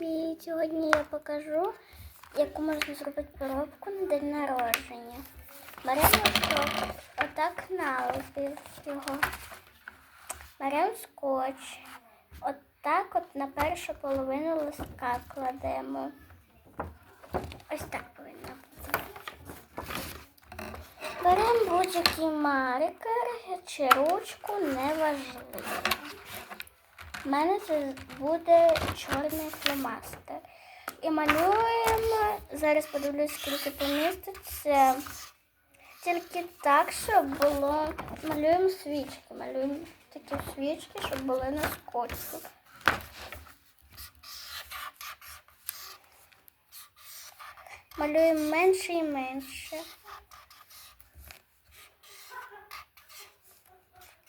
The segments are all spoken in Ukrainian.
Привіт! Сьогодні я покажу, яку можна зробити коробку на день народження. Беремо ось отак налепив його. Беремо скотч. Отак от на першу половину листка кладемо. Ось так повинно бути. Беремо будь-який маркер чи ручку, неважливо. У мене це буде чорний фломастер. І малюємо, зараз подивлюсь, скільки поміститься. Тільки так, щоб було. Малюємо свічки. Малюємо такі свічки, щоб були на скотчі. Малюємо менше і менше.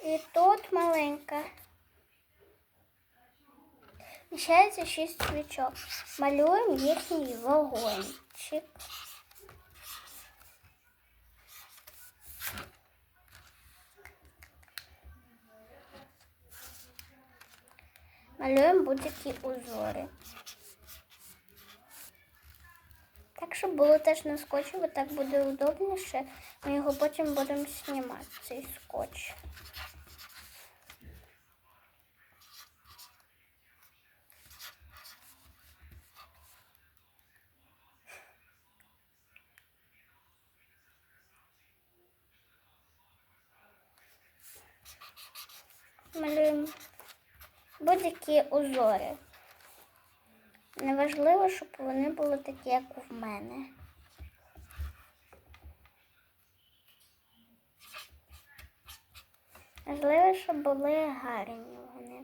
І тут маленька. Міщається шість свічок. Малюємо їхній вогончик. Малюємо будь-які узори. Так, щоб було теж на скотчі, бо так буде удобніше. Ми його потім будемо знімати, цей скотч. Малюємо будь-які узори. Неважливо, щоб вони були такі, як у мене. Важливо, щоб були гарні вони.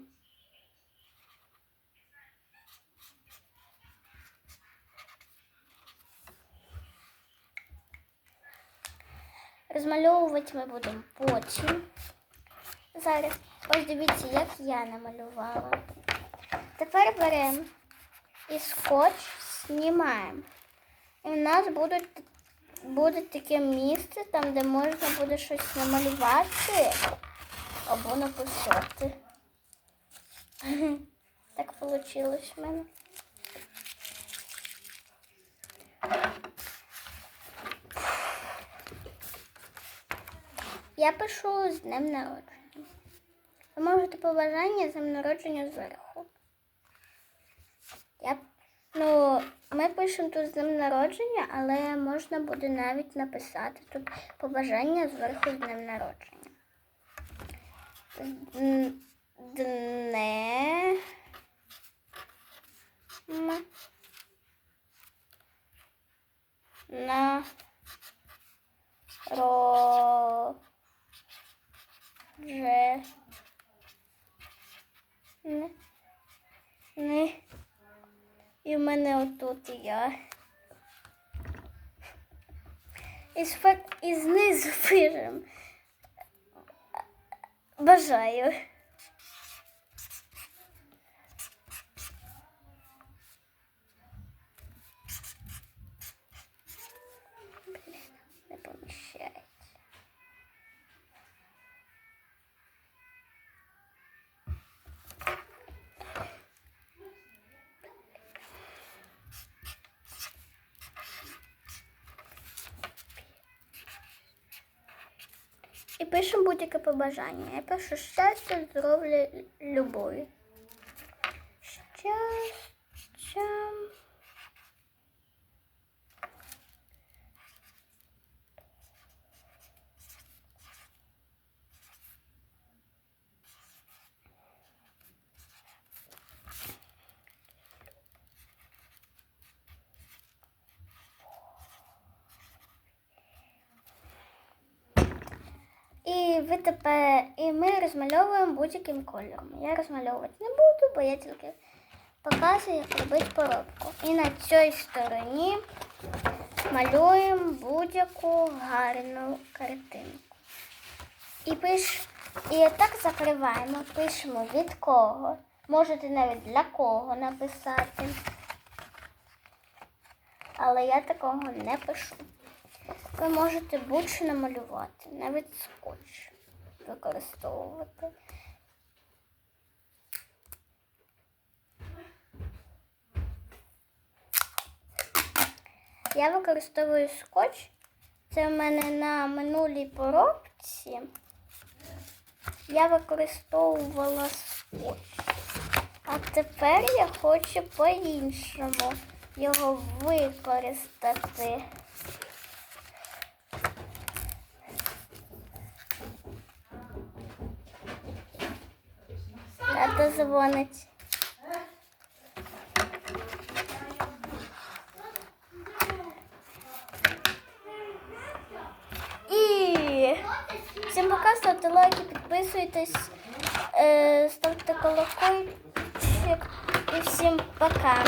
Розмальовувати ми будемо потім. Зараз ось дивіться, як я намалювала. Тепер беремо і скотч знімаємо. І в нас будуть, буде таке місце, там, де можна буде щось намалювати або написати. Так вийшло в мене. Я пишу з днем народження. Ви можете побажання з днем народження зверху. Я, ну, ми пишемо тут з днем народження, але можна буде навіть написати тут побажання зверху з днем народження. Дне. На ро же не, не. І в мене отут я. І, і знизу пишемо. Бажаю. Пишемо будь-яке побажання. Я пишу щастя, здоров'я, любові. Щастя. І ви тепер і ми розмальовуємо будь-яким кольором. Я розмальовувати не буду, бо я тільки показую, як робити коробку. І на цій стороні малюємо будь-яку гарну картинку. І пиш, і так закриваємо, пишемо від кого. Можете навіть для кого написати. Але я такого не пишу. Ви можете будь-що намалювати, навіть скотч використовувати. Я використовую скотч. Це в мене на минулій поробці. Я використовувала скотч. А тепер я хочу по-іншому його використати. Тато дзвонить. І всім пока, ставте лайки, підписуйтесь, е, ставте колокольчик і всім пока.